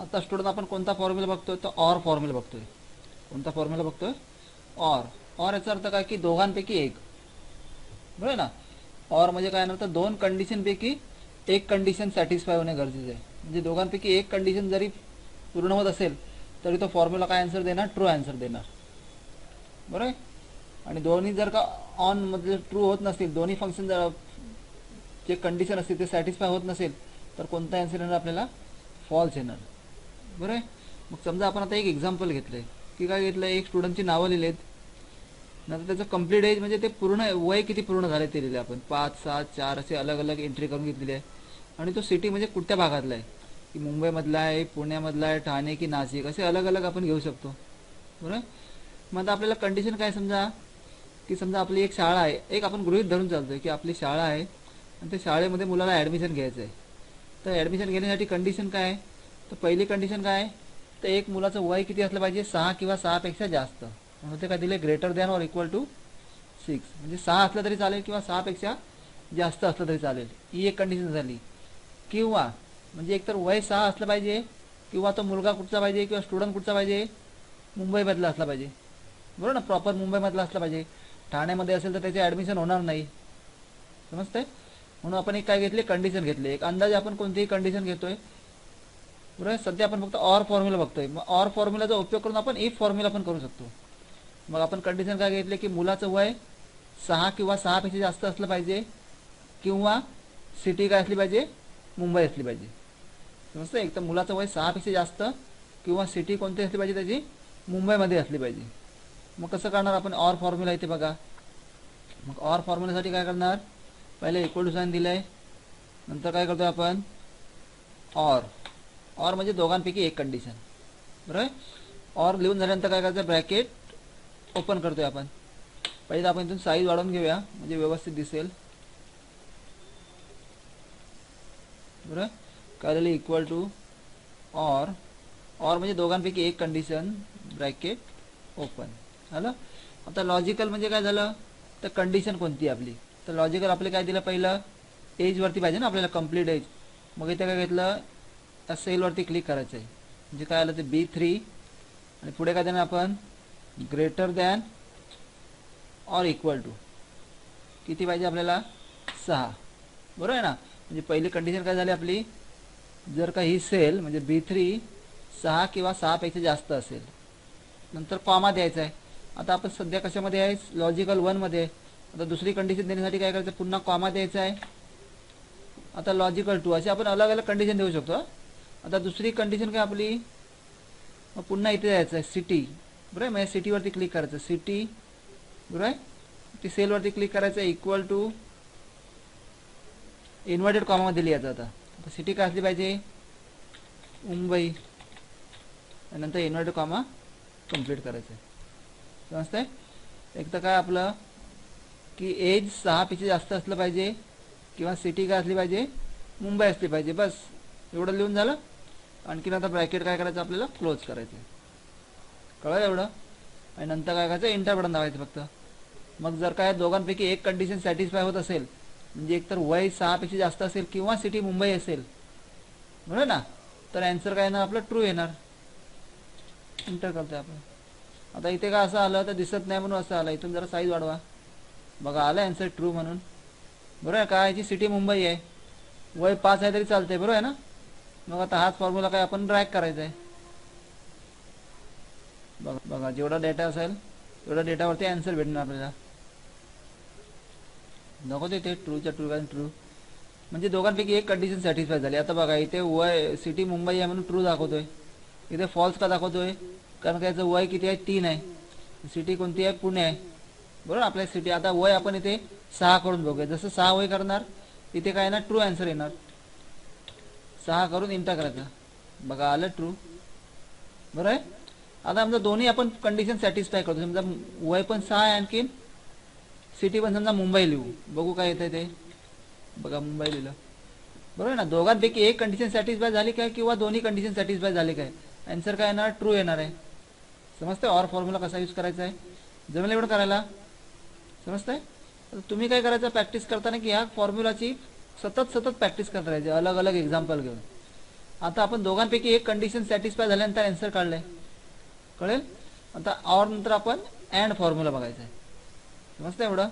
आता स्टुडंट आपण कोणता फॉर्म्युला बघतोय? तर ऑर फॉर्म्युला बघतोय. कोणता फॉर्म्युला बघतोय? ऑर ऑर याचा अर्थ काय की दोघांपैकी एक. बरोबर ना? ऑर म्हणजे काय ना तर दोन कंडिशनपैकी एक कंडिशन सॅटिस्फाय होणे गरजेचं आहे. म्हणजे दोघांपैकी एक कंडिशन जरी पूर्ण होत असेल तरी तो फॉर्म्युला काय आन्सर देणार? ट्रू आन्सर देणार. बरोबर आहे? आणि दोन्ही जर का ऑन म्हणजे ट्रू होत नसतील दोन्ही फंक्शन जर जे कंडिशन असतील ते सॅटिस्फाय होत नसेल तर कोणता आन्सर येणार आपल्याला? फॉल्स येणार. बरं आहे? मग समजा आपण आता एक एक्झाम्पल घेतलं आहे की काय घेतलं एक स्टुडंटची नावं लिहिलेत. नंतर त्याचं कंप्लीट एज म्हणजे ते पूर्ण वय किती पूर्ण झाले ते लिहिले आपण. पाच सात चार असे अलग अलग एंट्री करून घेतलेली आहे. आणि तो सिटी म्हणजे कुठल्या भागातला आहे? की मुंबईमधला आहे पुण्यामधला आहे ठाणे की नाशिक? असे अलग अलग आपण घेऊ शकतो. बरं मग आता आपल्याला कंडिशन काय समजा? की समजा आपली एक शाळा आहे. एक आपण गृहित धरून चालतोय की आपली शाळा आहे आणि त्या शाळेमध्ये मुलाला ॲडमिशन घ्यायचं आहे तर ॲडमिशन घेण्यासाठी कंडिशन काय आहे? तर पहिली कंडिशन काय? आहे तर एक मुलाचं वय किती असलं पाहिजे? सहा किंवा सहापेक्षा जास्त. म्हणून ते काय दिले? Greater than or equal to six म्हणजे सहा असलं तरी चालेल किंवा सहापेक्षा जास्त असलं तरी चालेल. ही एक कंडिशन झाली. किंवा म्हणजे एकतर वय सहा असलं पाहिजे किंवा तो मुलगा कुठचा पाहिजे किंवा स्टुडंट कुठचा पाहिजे मुंबईमधला असला पाहिजे. बरोबर ना? प्रॉपर मुंबईमधला असला पाहिजे. ठाण्यामध्ये असेल तर त्याचे ॲडमिशन होणार नाही. समजतंय? म्हणून आपण एक काय घेतले? कंडिशन घेतली. एक अंदाजे आपण कोणतीही कंडिशन घेतोय बरोबर? सध्या आपण फक्त ऑर फॉर्म्युला बघतोय. मग ऑर फॉर्म्युलाचा उपयोग करून आपण इफ फॉर्म्युला पण करू शकतो. मग आपण कंडिशन काय घेतले की मुलाचं वय सहा किंवा सहापेक्षा जास्त असलं पाहिजे किंवा सिटी काय असली पाहिजे? मुंबई असली पाहिजे. समजतं एक तर मुलाचं वय सहापेक्षा जास्त किंवा सिटी कोणती असली पाहिजे त्याची? मुंबईमध्ये असली पाहिजे. मग कसं करणार आपण ऑर फॉर्म्युला इथे बघा. मग ऑर फॉर्म्युलासाठी काय करणार? पहिले इक्वल टू साईन दिलं आहे नंतर काय करतो आपण? ऑर ऑर म्हणजे दोघांपैकी एक कंडिशन बरोबर? ऑर लिहून झाल्यानंतर काय करायचं? ब्रॅकेट ओपन करतोय आपण. पहिले आपण इथून साईज वाढवून घेऊया. म्हणजे व्यवस्थित दिसेल. बरोबर? काय इक्वल टू ऑर ऑर म्हणजे दोघांपैकी एक कंडिशन ब्रॅकेट ओपन झालं? आता लॉजिकल म्हणजे काय झालं? तर कंडिशन कोणती आपली? तर लॉजिकल आपले काय दिलं पहिलं? एजवरती पाहिजे ना आपल्याला कंप्लीट एज मग इथे काय घेतलं? त्या सेलवरती क्लिक करायचं आहे. म्हणजे काय आलं ते बी थ्री आणि पुढे काय देणार आपण? Greater than or equal to किती पाहिजे आपल्याला? सहा. बरोबर आहे ना? म्हणजे पहिली कंडिशन काय झाली आपली? जर का ही सेल म्हणजे बी थ्री सहा किंवा सहापेक्षा जास्त असेल. नंतर कॉमा द्यायचा आहे. आता आपण सध्या कशामध्ये आहे? लॉजिकल वनमध्ये आता दुसरी कंडिशन देण्यासाठी काय करायचं? पुन्हा कॉमा द्यायचा आहे. आता लॉजिकल टू असे आपण अलग अलग कंडिशन देऊ शकतो आता दुसरी कंडिशन काय आपली? मग पुन्हा इथे जायचं आहे सिटी बरं आहे? म्हणजे सिटीवरती क्लिक करायचं. सिटी बरोबर आहे? ती सेलवरती क्लिक करायचं इक्वल टू इन्व्हर्टेड कॉमामध्ये लिहायचं आता. आता सिटी काय असली पाहिजे? मुंबई. आणि नंतर इन्व्हर्टेड कॉमा कंप्लीट करायचं आहे. समजतंय? एक तर काय आपलं? की एज सहापेक्षा जास्त असलं पाहिजे किंवा सिटी काय असली पाहिजे? मुंबई असली पाहिजे. बस. एवढं लिहून झालं? आणखीन आता ब्रॅकेट काय करायचं आपल्याला? क्लोज करायचं आहे. कळलं एवढं? आणि नंतर काय करायचं? इंटर बटन दाबायचं फक्त. मग जर काय दोघांपैकी एक कंडिशन सॅटिस्फाय होत असेल म्हणजे एकतर वय सहापेक्षा जास्त असेल किंवा सिटी मुंबई असेल बरोबर ना? तर अँसर काय येणार? आपलं ट्रू येणार. इंटर करतोय आपण. आता इथे काय असं आलं तर दिसत नाही म्हणून असं आलं. इथून जरा साईज वाढवा. बघा आलं अँसर ट्रू म्हणून. बरोबर आहे याची सिटी मुंबई आहे. वय पाच आहे तरी चालते बरोबर आहे ना? मग आता हाच फॉर्म्युला काय आपण ड्रॅग करायचा आहे बघा बघा जेवढा डेटा असेल तेवढ्या डेटावरती अँसर भेटणार आपल्याला. नको ते ट्रूच्या ट्रू आणि ट्रू म्हणजे दोघांपैकी एक कंडिशन सॅटिस्फाय झाली. आता बघा इथे वय सिटी मुंबई आहे म्हणून ट्रू दाखवतोय. इथे फॉल्स का दाखवतोय? कारण का याचं वय किती आहे? तीन आहे. सिटी कोणती आहे? पुणे आहे. बरोबर? आपल्या सिटी आता वय आपण इथे सहा करून बघूया. जसं सहा वय करणार इथे काय ना ट्रू आन्सर येणार. सहा करून इंटा करायचा. बघा आलं ट्रू बरं आहे? आता समजा दोन्ही आपण कंडिशन सॅटिस्फाय करतो. समजा वय पण सहा आहे आणखीन सिटी पण समजा मुंबई लिहू. बघू काय येतं ते. बघा मुंबई लिहिलं. बरोबर ना? दोघांपैकी एक कंडिशन सॅटिस्फाय झाली काय किंवा दोन्ही कंडिशन सॅटिस्फाय झाली काय? आन्सर काय येणार? ट्रू येणार आहे. समजतंय? ऑर फॉर्म्युला कसा यूज करायचा आहे? जमेल एवढं करायला? समजतंय? तर तुम्ही काय करायचं? प्रॅक्टिस करताना की ह्या फॉर्म्युलाची सतत सतत प्रॅक्टिस करत राहायची अलग अलग एक्झाम्पल घेऊन. आता आपण दोघांपैकी एक कंडिशन सॅटिस्फाय झाल्यानंतर आन्सर काढलंय. कळेल? आता और नंतर आपण अँड फॉर्म्युला बघायचा आहे समजतं एवढं?